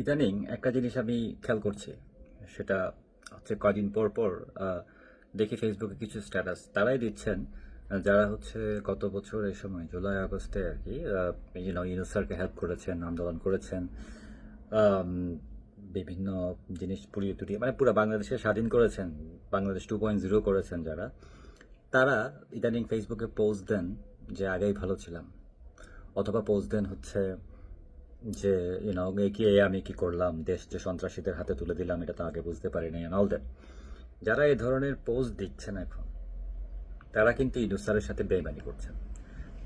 ইদানিং একটা জিনিস আমি খেয়াল করছি, সেটা হচ্ছে কদিন পর পর দেখি ফেসবুকে কিছু স্ট্যাটাস তারাই দিচ্ছেন যারা হচ্ছে গত বছর এই সময় জুলাই, আগস্টে আর কি ইউনুস স্যারকে হেল্প করেছেন, আন্দোলন করেছেন বিভিন্ন জিনিস পুড়িয়ে টুড়িয়ে মানে পুরো বাংলাদেশকে স্বাধীন করেছেন, বাংলাদেশ টু পয়েন্ট জিরো করেছেন যারা, তারা ইদানিং ফেসবুকে পোস্ট দেন যে আগেই ভালো ছিলাম, অথবা পোস্ট দেন হচ্ছে যে ইউনো কি আমি কি করলাম, দেশ যে সন্ত্রাসীদের হাতে তুলে দিলাম, এটা তো আগে বুঝতে পারিনি অল দ্যাট যারা এই ধরনের পোস্ট দিচ্ছেন এখন, তারা কিন্তু ইউনুস স্যারের সাথে বেইমানি করছেন।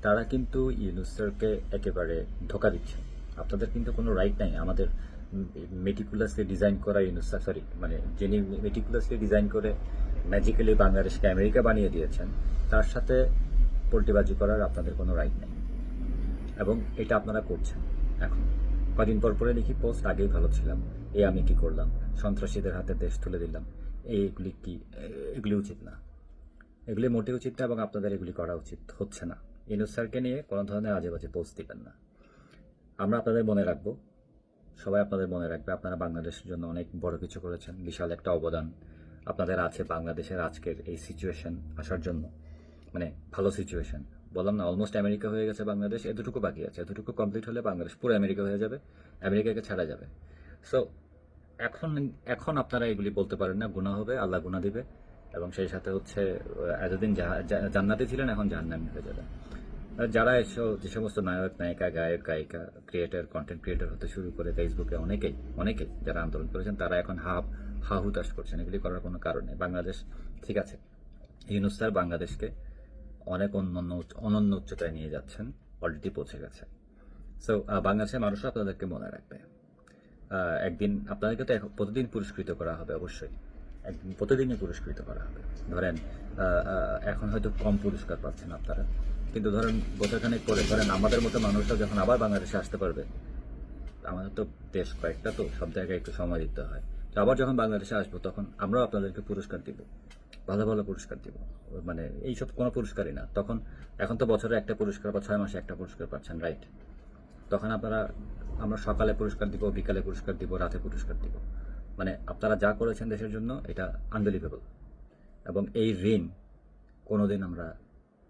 তারা কিন্তু ইউনুস স্যারকে একেবারে ধোকা দিচ্ছেন। আপনাদের কিন্তু কোনো রাইট নাই। আমাদের মেটিকুলাসলি ডিজাইন করা ইউনুস স্যার সরি মানে যিনি মেটিকুলাসলি ডিজাইন করে ম্যাজিক্যালি বাংলাদেশকে আমেরিকা বানিয়ে দিয়েছেন, তার সাথে পোল্টিবাজি করার আপনাদের কোনো রাইট নেই। এবং এটা আপনারা করছেন। এখন। কদিন পর পরে লিখি পোস্ট আগেই ভালো ছিলাম। এই আমি কি করলাম? সন্ত্রাসীদের হাতে দেশ তুলে দিলাম। এইগুলি কি? এগুলি উচিত না। এগুলি মোটেই উচিত না এবং আপনাদের এগুলি করা উচিত হচ্ছে না। ইনুস স্যারকে নিয়ে কোনো ধরনের আজে বাজে পোস্ট দিবেন না। আমরা আপনাদের মনে রাখব। সবাই আপনাদের মনে রাখবে। আপনারা বাংলাদেশের জন্য অনেক বড় কিছু করেছেন। বিশাল একটা অবদান আপনাদের আছে বাংলাদেশের আজকের এই সিচুয়েশন আসার জন্য। মানে ভালো সিচুয়েশন বললাম না অলমোস্ট আমেরিকা হয়ে গেছে বাংলাদেশ, এতটুকু বাকি আছে। এতটুকু কমপ্লিট হলে বাংলাদেশ পুরো আমেরিকা হয়ে যাবে আমেরিকাকে ছাড়া যাবে। সো এখন এখন আপনারা এগুলি বলতে পারেন না গুণা হবে, আল্লাহ গুণা দিবে, এবং সেই সাথে হচ্ছে এতদিন জান্নাতে ছিলেন, এখন জাহান্নামি হয়ে যাবে। যারা এসব যে সমস্ত নায়ক, নায়িকা, গায়ক, গায়িকা ক্রিয়েটার কন্টেন্ট ক্রিয়েটার হতে শুরু করে ফেসবুকে অনেকেই অনেকেই যারা আন্দোলন করেছেন, তারা এখন হা হা হুতাশ করছেন। এগুলি করার কোনো কারণ নেই। বাংলাদেশ, ঠিক আছে, ইউনুস স্যার বাংলাদেশকে অনেক অন্যান্য অনন্য উচ্চতায় নিয়ে যাচ্ছেন অলরেডি পৌঁছে গেছে। সো বাংলাদেশের মানুষও আপনাদেরকে মনে রাখবে। একদিন আপনাদেরকে তো প্রতিদিন পুরস্কৃত করা হবে, অবশ্যই। একদিন প্রতিদিনই পুরস্কৃত করা হবে। ধরেন এখন হয়তো কম পুরস্কার পাচ্ছেন আপনারা। কিন্তু ধরেন, বছরখানেক পরে, ধরেন আমাদের মতো মানুষরা যখন আবার বাংলাদেশে আসতে পারবে, আমাদের তো দেশ কয়েকটা তো, সব জায়গায় একটু সময় দিতে হয়। তো আবার যখন বাংলাদেশে আসব, তখন আমরাও আপনাদেরকে পুরস্কার দিব। ভালো ভালো পুরস্কার দিব। মানে এইসব কোনো পুরস্কারই না। তখন, এখন তো বছরে একটা পুরস্কার বা ছয় মাসে একটা পুরস্কার পাচ্ছেন রাইট তখন আপনারা, আমরা সকালে পুরস্কার দিব, বিকালে পুরস্কার দিব, রাতে পুরস্কার দিব। মানে আপনারা যা করেছেন দেশের জন্য, এটা আনবিলিভেবল এবং এই ঋণ কোনোদিন আমরা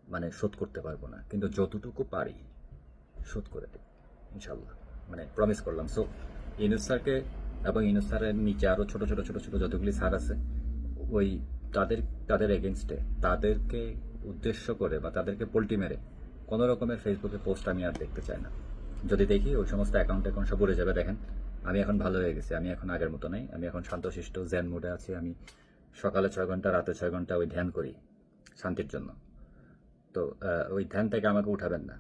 মানে শোধ করতে পারব না। কিন্তু যতটুকু পারি, শোধ করে দেব ইনশাল্লাহ মানে প্রমিস করলাম। সো ইনুস স্যারকে এবং ইনুস স্যারের নিচে আরও ছোটো ছোটো ছোটো ছোটো যতগুলি স্যার আছে, ওই তাদের তাদের এগেনস্টে তাদেরকে উদ্দেশ্য করে বা তাদেরকে পোল্টি মেরে কোনো রকমের ফেসবুকে পোস্ট আমি আর দেখতে চাই না। যদি দেখি, ওই সমস্ত অ্যাকাউন্ট এখন সব উড়ে যাবে, দেখেন। আমি এখন ভালো হয়ে গেছি, আমি এখন আগের মতো নাই, আমি এখন শান্তশিষ্ট জেন মোডে আছি, আমি সকালে ছয় ঘণ্টা, রাতে ছয় ঘণ্টা ওই ধ্যান করি শান্তির জন্য। তো ওই ধ্যান থেকে আমাকে উঠাবেন না।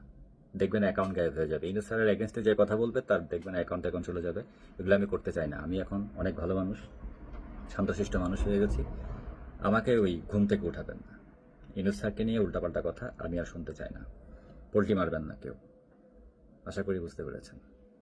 দেখবেন অ্যাকাউন্ট গায়েব হয়ে যাবে। ইনু স্যারের এগেনস্টে যে কথা বলবে, তার দেখবেন অ্যাকাউন্ট অ্যাকাউন্ট চলে যাবে। এগুলো আমি করতে চাই না। আমি এখন অনেক ভালো মানুষ, শান্তশিষ্ট মানুষ হয়ে গেছি। আমাকে ওই ঘুম থেকে উঠাবেন না। ইনু স্যারকে নিয়ে উল্টাপাল্টা কথা আমি আর শুনতে চাই না। পোলট্রি মারবেন না কেউ। আশা করি বুঝতে পেরেছেন।